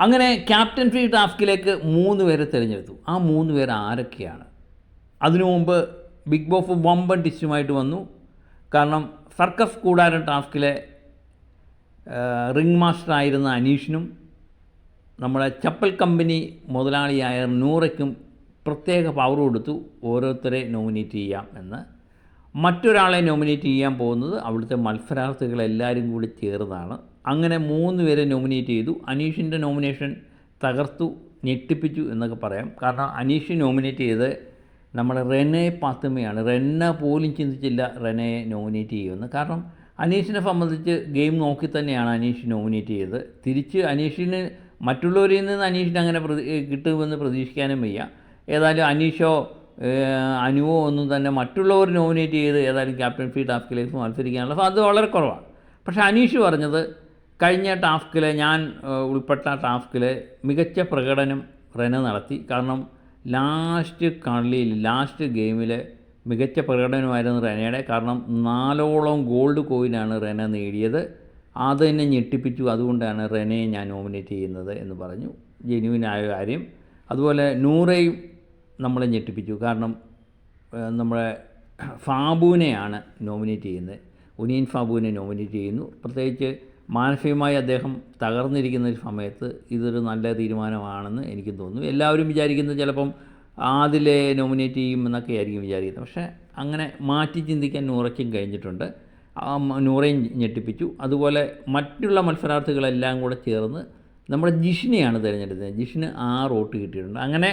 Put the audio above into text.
അങ്ങനെ captain free ടാസ്കിലേക്ക് മൂന്ന് പേരെ തിരഞ്ഞെടുത്തു. ആ മൂന്ന് പേർ ആരൊക്കെയാണ്? അതിനു മുമ്പ് ബിഗ് ബോസ് വമ്പൻ ടിസ്റ്റുമായിട്ട് വന്നു. കാരണം സർക്കസ് കൂടാരം ടാസ്കിലെ റിംഗ് മാസ്റ്റർ ആയിരുന്ന അനീഷിനും നമ്മുടെ ചപ്പൽ കമ്പനി മുതലാളിയായ നൂറയ്ക്കും പ്രത്യേക പവർ കൊടുത്തു. ഓരോരുത്തരെ നോമിനേറ്റ് ചെയ്യാം എന്ന്. മറ്റൊരാളെ നോമിനേറ്റ് ചെയ്യാൻ പോകുന്നത് അവിടുത്തെ മത്സരാർത്ഥികളെല്ലാവരും കൂടി ചേർന്നാണ്. അങ്ങനെ മൂന്ന് പേരെ നോമിനേറ്റ് ചെയ്തു. അനീഷിന്റെ നോമിനേഷൻ തകർത്തു ഞെട്ടിപ്പിച്ചു എന്നൊക്കെ പറയാം. കാരണം അനീഷ് നോമിനേറ്റ് ചെയ്ത് നമ്മുടെ റെനെ പാത്തുമ്മയാണ്. റെന്ന പോലും ചിന്തിച്ചില്ല റെനയെ നോമിനേറ്റ് ചെയ്യുമെന്ന്. കാരണം അനീഷിനെ സംബന്ധിച്ച് ഗെയിം നോക്കി തന്നെയാണ് അനീഷ് നോമിനേറ്റ് ചെയ്തത്. തിരിച്ച് അനീഷിന് മറ്റുള്ളവരിൽ നിന്ന് അനീഷിന് അങ്ങനെ പ്രതി കിട്ടുമെന്ന് പ്രതീക്ഷിക്കാനും വയ്യ. ഏതായാലും അനീഷോ അനുവോ ഒന്നും തന്നെ മറ്റുള്ളവർ നോമിനേറ്റ് ചെയ്ത് ഏതായാലും ക്യാപ്റ്റൻസി ടാസ്കിലേക്ക് മത്സരിക്കാനുള്ള അത് വളരെ കുറവാണ്. പക്ഷേ അനീഷ് പറഞ്ഞത് കഴിഞ്ഞ ടാസ്കിൽ ഞാൻ ഉൾപ്പെട്ട ടാസ്കിൽ മികച്ച പ്രകടനം റെന നടത്തി. കാരണം ലാസ്റ്റ് കളിയിൽ ലാസ്റ്റ് ഗെയിമിൽ മികച്ച പ്രകടനമായിരുന്നു റെനയുടെ. കാരണം നാലോളം ഗോൾഡ് കോയിനാണ് റെന നേടിയത്. അത് തന്നെ ഞെട്ടിപ്പിച്ചു. അതുകൊണ്ടാണ് റെനയെ ഞാൻ നോമിനേറ്റ് ചെയ്യുന്നത് എന്ന് പറഞ്ഞു. ജെന്യുവിനായ കാര്യം. അതുപോലെ നൂറയും നമ്മളെ ഞെട്ടിപ്പിച്ചു. കാരണം നമ്മളെ ഫാബുവിനെയാണ് നോമിനേറ്റ് ചെയ്യുന്നത്. ഉനിയൻ ഫാബുവിനെ നോമിനേറ്റ് ചെയ്യുന്നു. പ്രത്യേകിച്ച് മാനസികമായി അദ്ദേഹം തകർന്നിരിക്കുന്ന ഒരു സമയത്ത് ഇതൊരു നല്ല തീരുമാനമാണെന്ന് എനിക്ക് തോന്നുന്നു. എല്ലാവരും വിചാരിക്കുന്നത് ചിലപ്പം ആദിലെ നോമിനേറ്റ് ചെയ്യും എന്നൊക്കെ ആയിരിക്കും വിചാരിക്കുന്നത്. പക്ഷേ അങ്ങനെ മാറ്റി ചിന്തിക്കാൻ നൂറയ്ക്കും കഴിഞ്ഞിട്ടുണ്ട്. ആ നൂറയും ഞെട്ടിപ്പിച്ചു. അതുപോലെ മറ്റുള്ള മത്സരാർത്ഥികളെല്ലാം കൂടെ ചേർന്ന് നമ്മുടെ ജിഷിനെയാണ് തിരഞ്ഞെടുത്തത്. ജിഷിന് ആറ് വോട്ട് കിട്ടിയിട്ടുണ്ട്. അങ്ങനെ